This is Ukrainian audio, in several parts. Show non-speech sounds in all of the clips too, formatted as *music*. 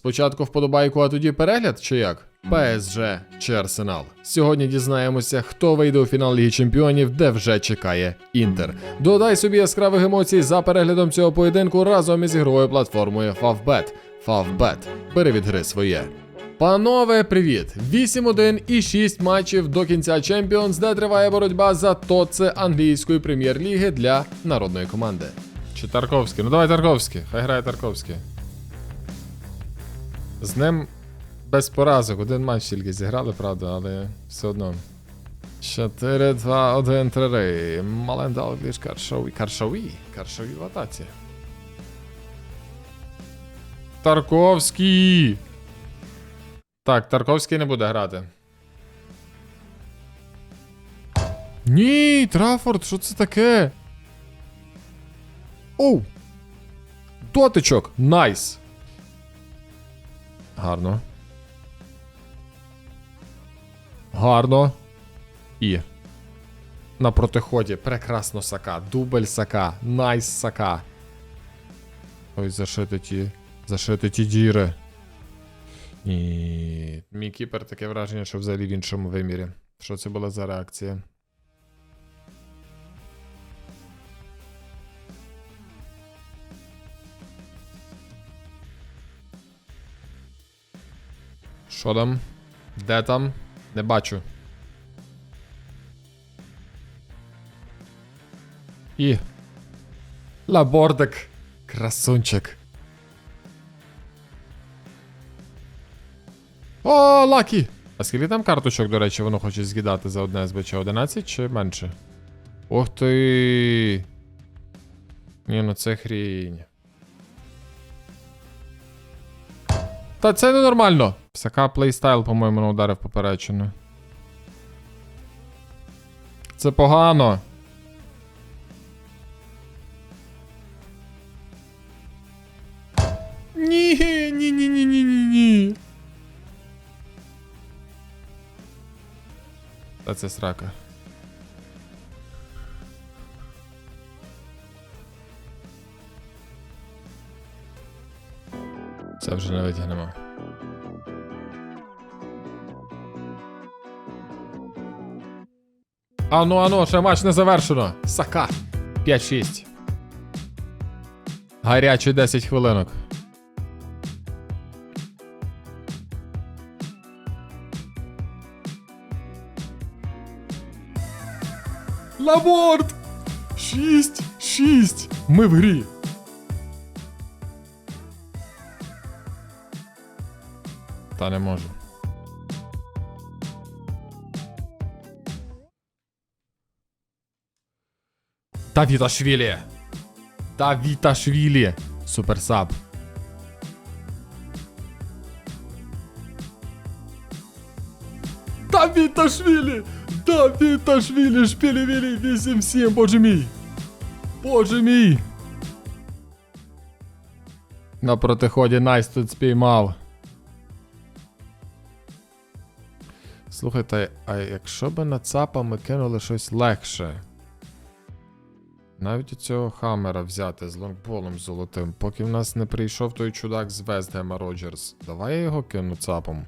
Спочатку вподобайку, а тоді перегляд чи як? ПСЖ чи Арсенал. Сьогодні дізнаємося, хто вийде у фінал Ліги Чемпіонів, де вже чекає Інтер. Додай собі яскравих емоцій за переглядом цього поєдинку разом із ігровою платформою Favbet. Favbet. Бери від гри своє. Панове, привіт! 8-1 і 6 матчів до кінця Champions, де триває боротьба за тоце англійської прем'єр-ліги для народної команди. Чи Тарковський? Ну давай Тарковський, хай грає Тарковський. З ним без поразок. Один матч тільки зіграли, правда, але все одно. 4, 2, 1, 3. Маленда Алгліш Каршові. Каршові? Каршові в атаці. Тарковський! Так, Тарковський не буде грати. Ні, Трафорд, що це таке? Оу! Дотичок! Найс! Гарно. Гарно. І. На протиході. Прекрасно сака. Дубль сака. Найс сака. Ой, зашити ті. Зашити ті діри. Ні. Мій кіпер таке враження, що взагалі в іншому вимірі. Що це була за реакція? Що там? Де там? Не бачу. І. Лабордик. Красунчик. О, Лакі! А скільки там карточок, до речі, воно хоче з'їдати за одне СБЧ? 11 чи менше? Ух ти. Ні, ну це хрінь. Та це ненормально. Сака плейстайл, по-моєму, ударив поперечину. Це погано. Ні, ні, ні, ні, ні, ні, ні. Та це срака. Це вже не витягнемо. Ану, ану, ще матч не завершено. Сака. 5-6. Гарячі 10 хвилинок. Лаборд! 6-6. Ми в грі. Та не можу. Давіташвілі. Давіташвілі. Суперсаб. Давіташвілі! Давіташвілі, шпілі-вілі, 8-7, боже мій! Боже мій! На протиході Найс тут спіймав. Слухайте, а якщо ЦАПа ми кинули щось легше? Навіть у цього хамера взяти з лонгболом золотим, поки в нас не прийшов той чудак з Вестгема Роджерс. Давай я його кину ЦАПом.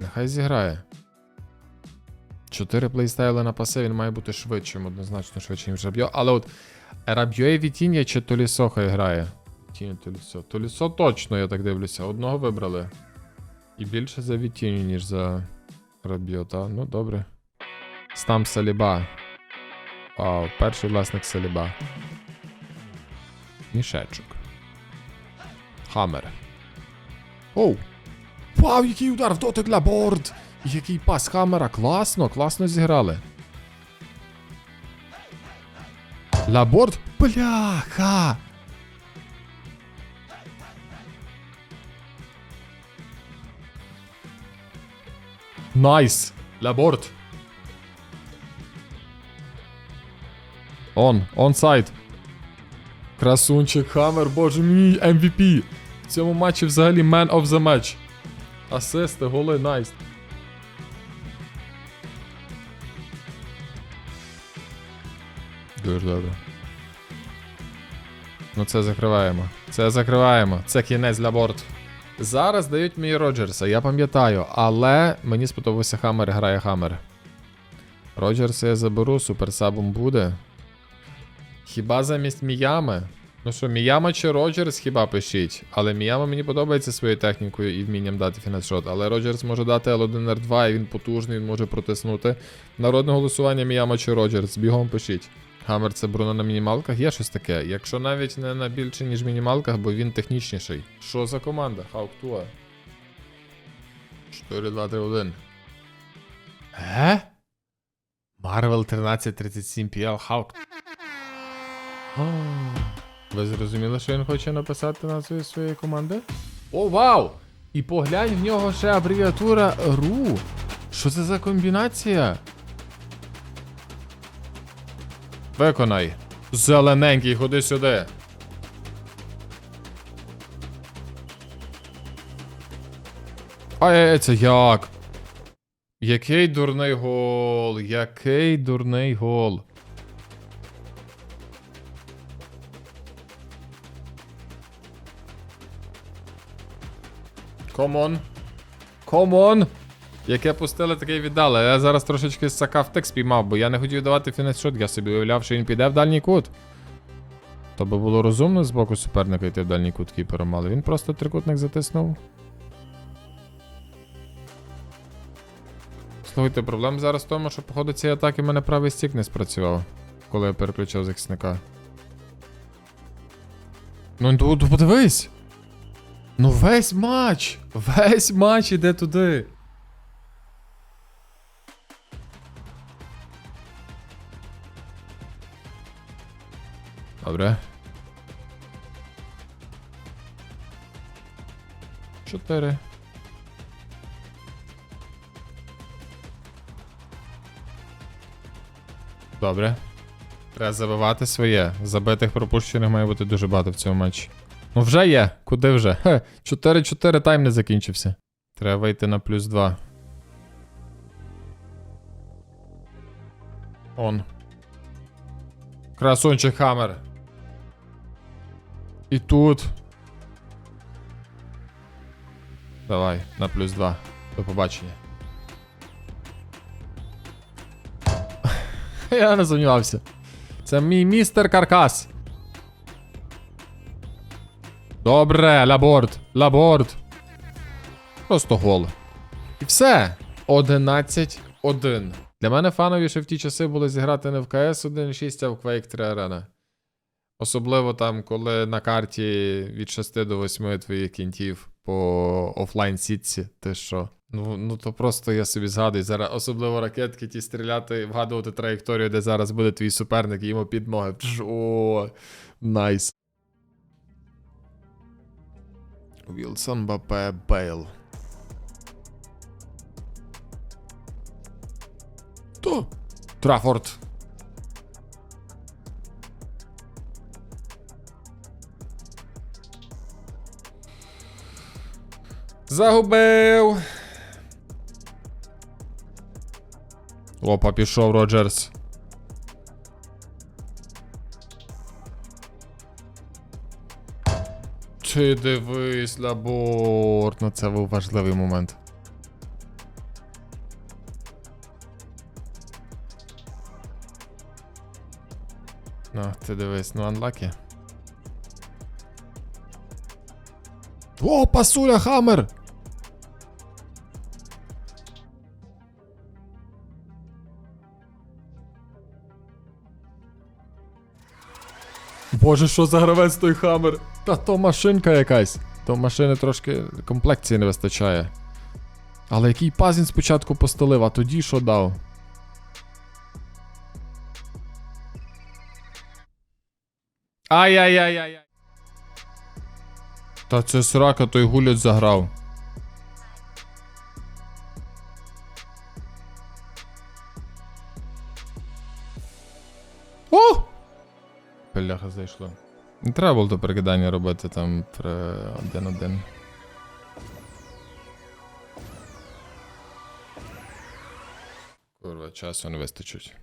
Нехай зіграє. Чотири плейстайли на пасе, він має бути швидшим, однозначно швидшим, ніж Рабьо. Але от Рабьо Вітіння чи Толісо хай грає. Вітіння, Толісо. Толісо точно, я так дивлюся. Одного вибрали. І більше за Вітіню, ніж за Рабьо, та? Ну добре. Стам Саліба. Вау, перший власник Саліба. Мішечок. Хаммер. Оу! Вау, який удар в дотик для борд! Який пас Хаммера, класно, класно зіграли. Лаборд? Бляха! Найс! Лаборд! Он, онсайд. Красунчик Хаммер, боже мій, MVP. В цьому матчі взагалі Man of the Match. Асисти, голи, найс. Дуже добре. Ну це закриваємо. Це закриваємо. Це кінець для борт. Зараз дають мені Роджерса, я пам'ятаю, але мені сподобався Хаммер, грає Хаммер. Роджерса я заберу, суперсабом буде. Хіба замість Міями? Ну що, Міяма чи Роджерс, хіба пишіть. Але Міяма мені подобається своєю технікою і вмінням дати фінешот. Але Роджерс може дати L1 R2, і він потужний, він може протиснути. Народне голосування Міяма чи Роджерс. Бігом пишіть. Хаммер це Бруно на мінімалках, є щось таке. Якщо навіть не на більше, ніж мінімалках, бо він технічніший. Що за команда? Хауктуа? 4, 2, 3, 1. Е? Marvel 1337 PL Хаук. *gasps* Ви зрозуміли, що він хоче написати назву своєї команди? О, вау! І поглянь, в нього ще абревіатура RU. Що це за комбінація? Виконай. Зелененький, ходи сюди. Ай, це як? Який дурний гол? Який дурний гол? Комон. Комон. Яке пустили, таке й віддали. Я зараз трошечки сака в текст спіймав, бо я не хотів давати фінес-шот, я собі уявляв, що він піде в дальній кут. То би було розумно з боку суперника йти в дальній кут кіпером, але він просто трикутник затиснув. Слухайте, проблема зараз в тому, що по ходу цієї атаки в мене правий стік не спрацював, коли я переключав захисника. Ну подивись! Ну весь матч! Весь матч іде туди. Добре. Чотири. Добре. Треба забивати своє. Забитих пропущених має бути дуже багато в цьому матчі. Ну вже є. Куди вже? Хе, 4-4 тайм не закінчився. Треба вийти на плюс 2. Он. Красунчик Хаммер. І тут. Давай, на плюс 2. До побачення. *laughs* Я не сумнівався. Це мій містер Каркас. Добре, лаборд, лаборд. Просто гол. І все. 11-1. Для мене фановіше в ті часи було зіграти не в КС 1.6, а в Quake 3 Arena. Особливо там, коли на карті від 6 до 8 твоїх кінтів по офлайн сітці, ти що? Ну, ну то просто я собі згадую. Зараз особливо ракетки ті стріляти, вгадувати траєкторію, де зараз буде твій суперник, і йому під ноги. Пш, О, найс. Вілсон Бапе Бейл. То. Трафорд. Загубив. Опа, пішов Роджерс. Ти дивись, лаборд. Ну це був важливий момент. Ну, ти дивись, ну анлакі. О, пасуля, хаммер! Боже, що за гравець той хаммер? Та то машинка якась. То машини трошки комплекції не вистачає. Але який паз він спочатку постелив, а тоді що дав? Ай-яй-яй-яй. Та це срака той гулять заграв. черга зайшла. Не треба було то перекидання робити там про один-один. Курва, часу не вистачить.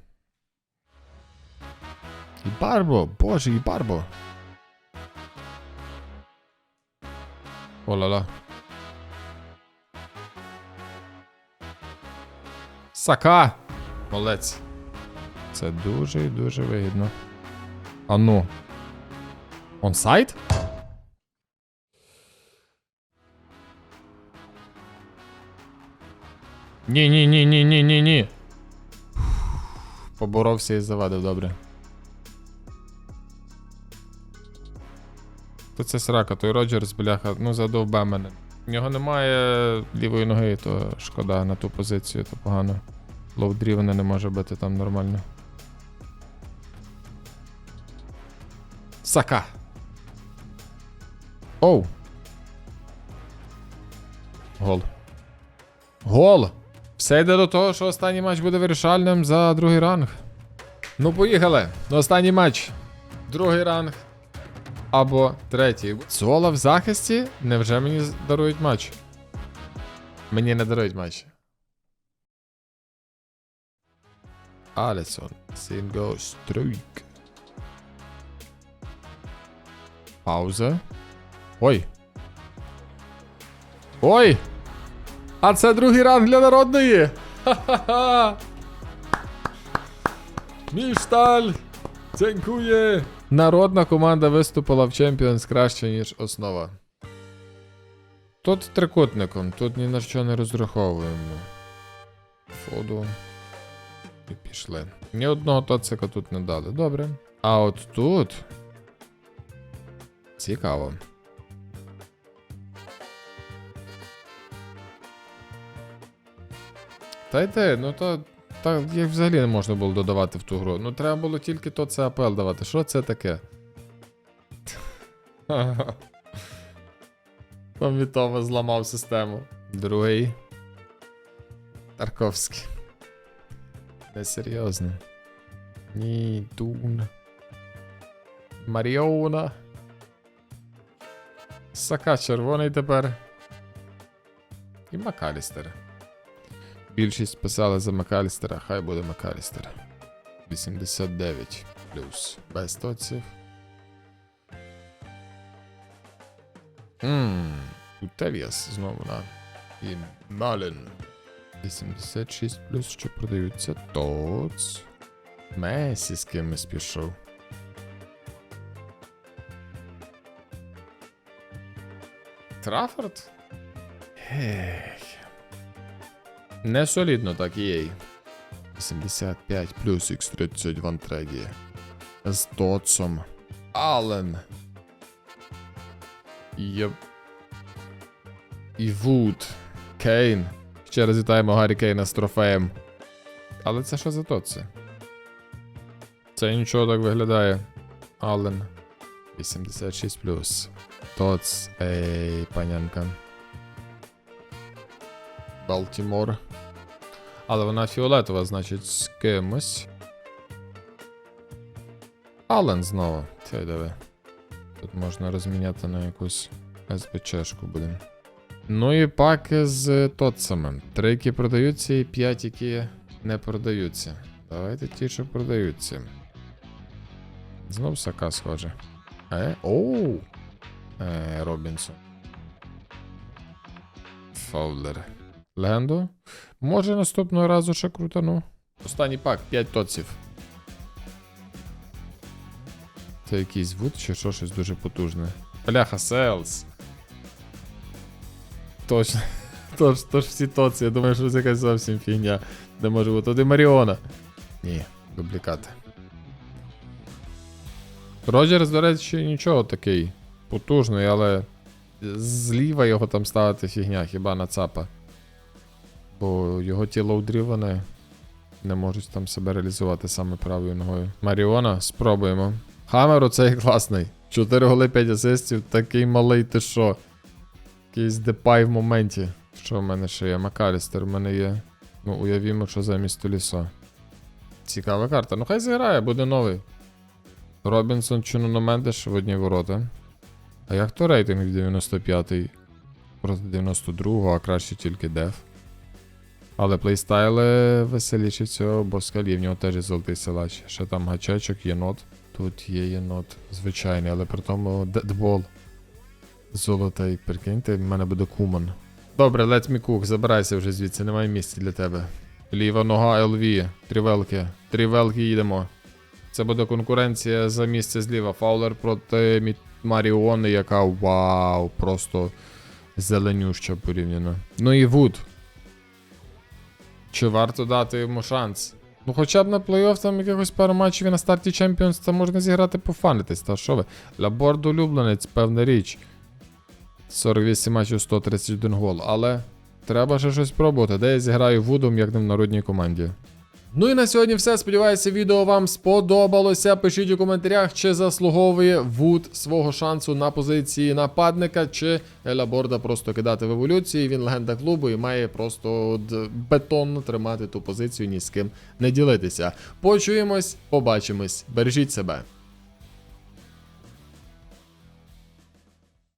І барбо! Боже, і барбо! Олала. Сака! Молець. Це дуже і дуже вигідно. А ну. Онсайд? Ні, ні, ні, ні, ні, ні, ні. Поборовся і завадив, добре. То це срака, той Роджерс, бляха, ну задовбе мене. В нього немає лівої ноги, то шкода на ту позицію, то погано. Лоудрівена не може бути там нормально. Сака. Оу. Гол. Гол! Все йде до того, що останній матч буде вирішальним за другий ранг. Ну, поїхали. Останній матч. Другий ранг. Або третій. Соло в захисті? Невже мені дарують матч? Мені не дарують матч. Алісон. Сінго стройк. Пауза. Ой. Ой! А це другий ранг для народної! Ха-ха-ха! Мішталь! Дякує! Народна команда виступила в Champions краще, ніж основа. Тут трикутником, тут ні на що не розраховуємо. Фоду. І пішли. Ні одного тоцика тут не дали. Добре. А от тут. Цікаво. Та йди, ну то. Та їх взагалі не можна було додавати в ту гру. Ну треба було тільки то це АПЛ давати. Що це таке? *laughs* Там зламав систему. Другий. Тарковський. Несерйозно. Ні, Дун. Маріона. Сака червоний тепер. І Макалістер. Більшість писали за Макалістера, хай буде Макалістер. 89 плюс. Без тоців. Ммм. Утевіас знову на. І Малин. 86 плюс, що продаються. Тоц. Месі з кимось пішов. Траффорд? Не солідно так їй. 85 плюс X30 в антреді. З Дотсом. Аллен. Єп. І Вуд. Кейн. Ще раз вітаємо Гаррі Кейна з трофеєм. Але це що за Дотси? Це нічого так виглядає. Аллен. 86 плюс. Тоц. Ей, панянка. Балтімор. Але вона фіолетова, значить, з кимось. Ален знову. Це диви. Тут можна розміняти на якусь СБЧшку будемо. Ну і паки з тотсами. Три, які продаються, і п'ять, які не продаються. Давайте ті, що продаються. Знов сака схоже. Е? Оу! Е, Робінсон. Фаулер. Легенду. Може наступного разу ще крутану. Останній пак, 5 тоців. Це якийсь вуд чи що щось дуже потужне. Бляха, селс. Точно. *laughs* Тож, тож всі тоці. Я думаю, що це якась зовсім фігня. Не може бути. Туди Маріона. Ні, дублікати. Роджерс, до речі, нічого такий потужний, але зліва його там ставити фігня, хіба на цапа. Бо його тіло удріване. Не можуть там себе реалізувати саме правою ногою. Маріона, спробуємо. Хамер оцей класний. 4 голи 5 асистів, такий малий ти що. Якийсь депай в моменті. Що в мене ще є? Макалістер в мене є. Ну, уявімо, що замість Толісо. Цікава карта. Ну хай зіграє, буде новий. Робінсон Чуно Мендеш в одні ворота. А як то рейтинг 95-й проти 92-го, а краще тільки деф. Але плейстайли веселіші цього, бо скалі в нього теж є золотий силач. Ще там гачечок, єнот. Тут є єнот звичайний, але при тому дедбол. Золотий, прикиньте, в мене буде куман. Добре, let me cook, забирайся вже звідси, немає місця для тебе. Ліва нога ЛВ. Трівелки. Трівелки їдемо. Це буде конкуренція за місце зліва. Фаулер проти Маріони, яка вау, просто зеленюща порівняно. Ну і Вуд. Чи варто дати йому шанс? Ну, хоча б на плей-офф там якихось пару матчів і на старті Champions це можна зіграти пофанитись, та що ви? Лаборд улюбленець, певна річ. 48 матчів 131 гол. Але треба ще щось пробувати. Де я зіграю Вудом, як не в народній команді. Ну і на сьогодні все. Сподіваюся, відео вам сподобалося. Пишіть у коментарях, чи заслуговує Вуд свого шансу на позиції нападника, чи Еля Борда просто кидати в еволюції. Він легенда клубу і має просто бетонно тримати ту позицію, ні з ким не ділитися. Почуємось, побачимось. Бережіть себе.